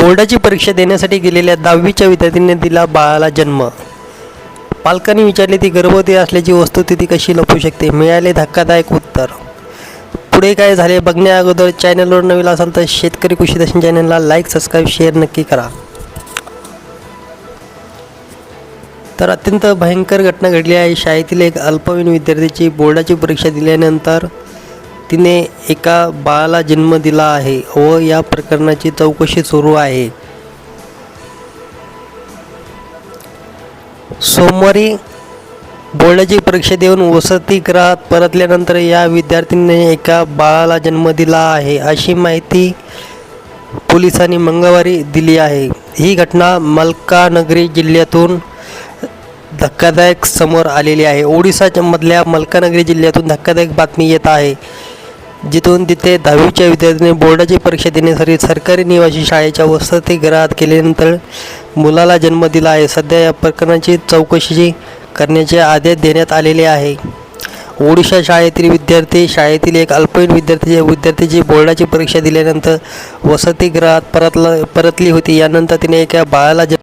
बोर्डाची परीक्षा देण्यासाठी गेलेल्या दहावीच्या विद्यार्थ्यांनी दिला बाळाला जन्म. पालकांनी विचारले ती गर्भवती असल्याची वस्तुस्थिती कशी लपू शकते? मिळाले धक्कादायक उत्तर. पुढे काय झाले बघण्या अगोदर चॅनलवर नवीन असाल तर शेतकरी कृषी दर्शन चॅनलला लाईक सबस्क्राईब शेअर नक्की करा. तर अत्यंत भयंकर घटना घडली आहे. शाळेतील एक अल्पवयीन विद्यार्थ्याची बोर्डाची परीक्षा दिल्यानंतर तिने एका बाळाला जन्म दिला आहे व या प्रकरणाची चौकशी सुरू आहे. सोमवारी बोर्डाची परीक्षा देऊन वसतिगृहात परतल्यानंतर या विद्यार्थ्यांनी एका बाळाला जन्म दिला आहे अशी माहिती पोलिसांनी मंगळवारी दिली आहे. ही घटना मलकानगरी जिल्ह्यातून धक्कादायक समोर आलेली आहे. ओडिसाच्या मधल्या जिल्ह्यातून धक्कादायक बातमी येत आहे. जिथून तिथे दहावीच्या विद्यार्थ्यांनी बोर्डाची परीक्षा देण्यासाठी सरकारी निवासी शाळेच्या वसतिगृहात केल्यानंतर मुलाला जन्म दिला आहे. सध्या या प्रकरणाची चौकशी करण्याचे आदेश देण्यात आलेले आहे. ओडिशा शाळेतील विद्यार्थी शाळेतील एक अल्पवयीन विद्यार्थी विद्यार्थीची बोर्डाची परीक्षा दिल्यानंतर वसतिगृहात परतला परतली होती. यानंतर तिने एका बाळाला जन्म